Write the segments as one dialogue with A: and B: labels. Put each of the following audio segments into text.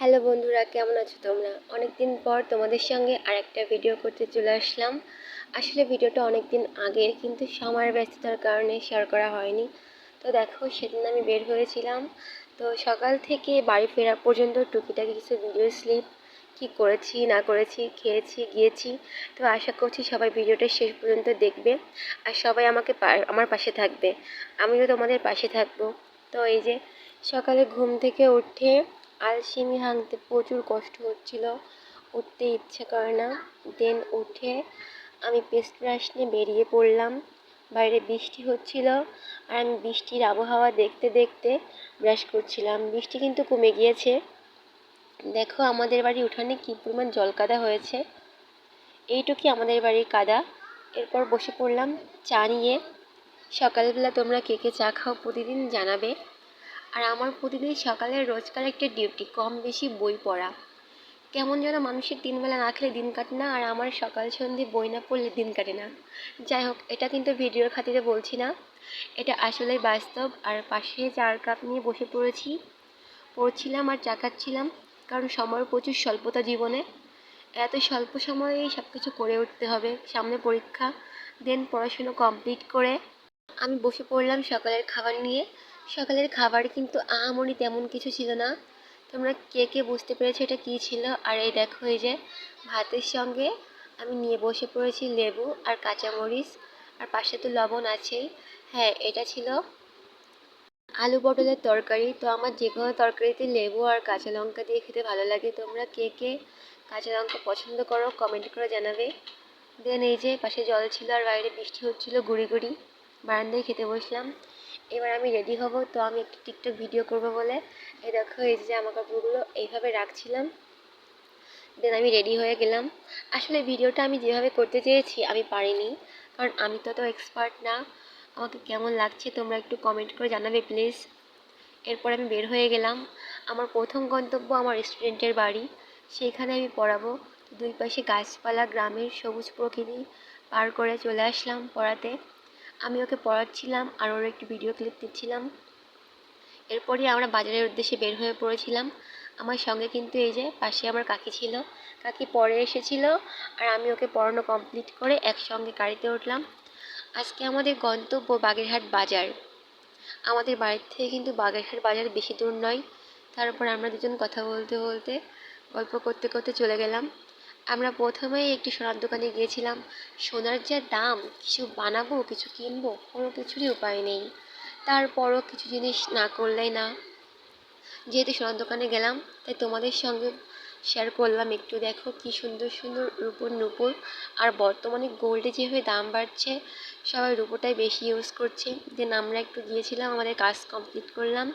A: Hello বন্ধুরা, কেমন আছো তোমরা? অনেক দিন পর তোমাদের সঙ্গে আর একটা ভিডিও করতে চলে আসলাম। আসলে ভিডিওটা অনেক দিন আগের, কিন্তু সময়ের ব্যস্ততার কারণে শেয়ার করা হয়নি। তো দেখো, সেদিন আমি বের হয়েছিলাম। তো সকাল থেকে বাড়ি ফেরা পর্যন্ত টুকিটাকি কিছু ভিডিও স্লিপ কি করেছি, না করেছি, খেয়েছি, গিয়েছি। তো আশা করছি সবাই ভিডিওটা শেষ পর্যন্ত দেখবে আর সবাই আমাকে আমার পাশে থাকবে। আমিও তোমাদের পাশে থাকব। তো এই যে সকালে ঘুম থেকে উঠে আলসেমি হাঁকতে প্রচুর কষ্ট হচ্ছিল, উঠতে ইচ্ছে করে না। দেন উঠে আমি পেস্ট ব্রাশ নিয়ে বেরিয়ে পড়লাম। বাইরে বৃষ্টি হচ্ছিল আর আমি বৃষ্টির আবহাওয়া দেখতে দেখতে ব্রাশ করছিলাম। বৃষ্টি কিন্তু কমে গিয়েছে। দেখো আমাদের বাড়ি উঠানে কী পরিমাণ জল কাদা হয়েছে এইটুকুই আমাদের বাড়ির কাদা? এরপর বসে পড়লাম চা নিয়ে। সকালবেলা তোমরা কে কে চা খাও প্রতিদিন জানাবে। আর আমার প্রতিদিন সকালে রোজকার একটা ডিউটি কম বেশি বই পড়া। কেমন যেন মানুষের তিনবেলা না খেলে দিন কাটে না, আর আমার সকাল সন্ধে বই না পড়লে দিন কাটে না। যাই হোক, এটা কিন্তু ভিডিওর খাতিরে বলছি না। এটা আসলে বাস্তব, আর পাশে চার কাপ নিয়ে বসে পড়েছি। পড়ছিলাম আর চা খাচ্ছিলাম কারণ সময়ের প্রচুর স্বল্পতা জীবনে। এত স্বল্প সময়েই সব কিছু করে উঠতে হবে, সামনে পরীক্ষা দেন পড়াশুনো কমপ্লিট করে। আমি বসে পড়লাম সকালের খাবার নিয়ে। সকালের খাবার কিন্তু আহামরি তেমন কিছু ছিল না। তোমরা কে কে বুঝতে পেরেছ এটা কী ছিল? আর এই দেখো এই যে ভাতের সঙ্গে আমি নিয়ে বসে পড়েছি লেবু আর কাঁচামরিচ আর পাশে তো লবণ আছেই। হ্যাঁ এটা ছিল আলু পটলের তরকারি। তো আমার যে কোনো তরকারিতে লেবু আর কাঁচা লঙ্কা দিয়ে খেতে ভালো লাগে। তোমরা কে কে কাঁচা লঙ্কা পছন্দ করো কমেন্ট করে জানাবে। দেন এই যে পাশে জল ছিল আর বাইরে বৃষ্টি হচ্ছিল গুড়ি গুড়ি। বারান্দায় খেতে বসলাম। এবার আমি রেডি হব, তো আমি একটু টিকটক ভিডিও করব বলে। এই দেখো, এই যে জামা কাপড়গুলো, এইভাবে রাখছিলাম। দেন আমি রেডি হয়ে গেলাম। আসলে ভিডিওটা আমি যেভাবে করতে চেয়েছি, আমি পারিনি। কারণ আমি তো তো এক্সপার্ট না। আমাকে কেমন লাগছে তোমরা একটু কমেন্ট করে জানাবে প্লিজ এরপর আমি বের হয়ে গেলাম। আমার প্রথম গন্তব্য আমার স্টুডেন্টের বাড়ি। সেইখানে আমি পড়াবো। দুই পাশে গাছপালা, গ্রামের সবুজ প্রকৃতি পার করে চলে আসলাম পড়াতে। আমি ওকে পড়াচ্ছিলাম আর ওর একটি ভিডিও ক্লিপ দিচ্ছিলাম। এরপরই আমরা বাজারের উদ্দেশ্যে বের হয়ে পড়েছিলাম। আমার সঙ্গে কিন্তু এই যে পাশে আমার কাকি ছিল। কাকি পরে এসেছিল আর আমি ওকে পড়ানো কমপ্লিট করে একসঙ্গে গাড়িতে উঠলাম। আজকে আমাদের গন্তব্য বাগেরহাট বাজার। আমাদের বাড়ির থেকে কিন্তু বাগেরহাট বাজার বেশি দূর নয়। তারপর আমরা দুজন কথা বলতে বলতে গল্প করতে করতে চলে গেলাম। আমরা প্রথমেই একটি সোনার দোকানে গিয়েছিলাম। সোনার যা দাম, কিছু বানাবো, কিছু কিনবো, কোনো কিছুরই উপায় নেই। তারপরও কিছু জিনিস না করলেই না। যেহেতু সোনার দোকানে গেলাম, তাই তোমাদের সঙ্গে শেয়ার করলাম। একটু দেখো কি সুন্দর সুন্দর রূপোর নূপুর। আর বর্তমানে গোল্ডে যেভাবে দাম বাড়ছে, সবাই রূপোটাই বেশি ইউজ করছে। দেন আমরা একটু গিয়েছিলাম, আমাদের কাজ কমপ্লিট করলাম।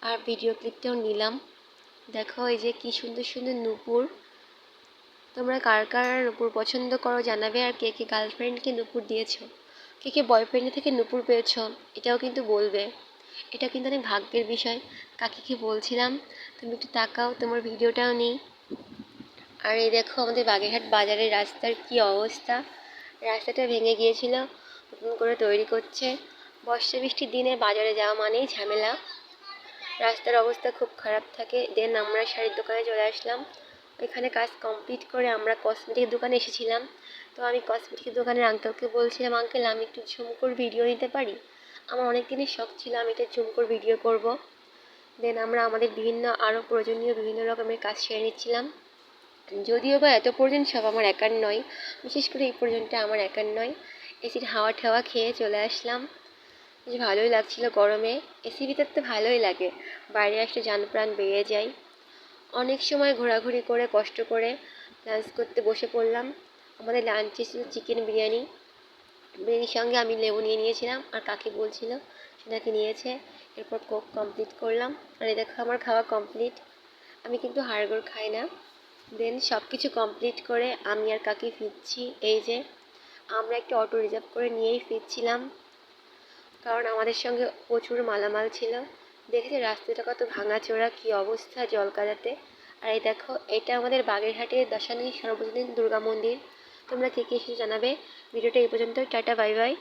A: আর ভিডিও ক্লিপটাও নিলাম। দেখো এই যে কি সুন্দর সুন্দর নুপুর। তোমরা কার কার নূপুর পছন্দ করো জানাবে আর কে কে গার্লফ্রেন্ডকে নূপুর দিয়েছ? কে কে বয়ফ্রেন্ডের থেকে নূপুর পেয়েছ? এটাও কিন্তু বলবে। এটা কিন্তু অনেক ভাগ্যের বিষয়। কাকে কি বলছিলাম, তুমি একটু তাকাও, তোমার ভিডিওটাও নেই। আর এই দেখো আমাদের বাগেরহাট বাজারের রাস্তার কি অবস্থা। রাস্তাটা ভেঙে গিয়েছিল, নতুন করে তৈরি করছে। বর্ষা বৃষ্টির দিনে বাজারে যাওয়া মানেই ঝামেলা। রাস্তার অবস্থা খুব খারাপ থাকে। দেন আমরা শাড়ির দোকানে চলে আসলাম। ওইখানে কাজ কমপ্লিট করে আমরা কসমেটিক দোকানে এসেছিলাম। তো আমি কসমেটিক দোকানের আঙ্কেলকে বলছিলাম আঙ্কেল আমি একটু ঝুমকোর ভিডিও নিতে পারি? আমার অনেক দিনের শখ ছিল আমি এটা ঝুমকোর ভিডিও করব। দেন আমরা আমাদের বিভিন্ন আরও প্রয়োজনীয় বিভিন্ন রকমের কাজ সেরে নিচ্ছিলাম। যদিও বা এত পর্যন্ত সব আমার একার নয়, বিশেষ করে এই পর্যন্ত আমার একার নয়। এসির হাওয়া ঠাওয়া খেয়ে চলে আসলাম। বেশ ভালোই লাগছিল গরমে। এসির ভিতর তো ভালোই লাগে। বাইরে আসলে যান প্রাণ বেরিয়ে যায়। অনেক সময় ঘোরাঘুরি করে, কষ্ট করে লাঞ্চ করতে বসে পড়লাম। আমাদের লাঞ্চে ছিল চিকেন বিরিয়ানি। বিরিয়ানির সঙ্গে আমি লেবু নিয়ে নিয়েছিলাম আর কাকি বলছিল সে নাকি নিয়েছে। এরপর কোক কমপ্লিট করলাম। আর এই দেখো আমার খাওয়া কমপ্লিট আমি কিন্তু হাড়গোড় খাই না। দেন সব কিছু কমপ্লিট করে আমি আর কাকি ফিরছি। এই যে আমরা একটা অটো রিজার্ভ করে নিয়েই ফিরছিলাম। কারণ আমাদের সঙ্গে প্রচুর মালামাল ছিল। দেখেছি রাস্তাটা কত ভাঙাচোরা, কী অবস্থা জলকাদাতে আর এই দেখো, এটা আমাদের বাগেরহাটের দশানী সর্বজনীন দুর্গা মন্দির। তোমরা কে কে এসে জানাবে। ভিডিওটা এই পর্যন্ত টাটা, বাই বাই।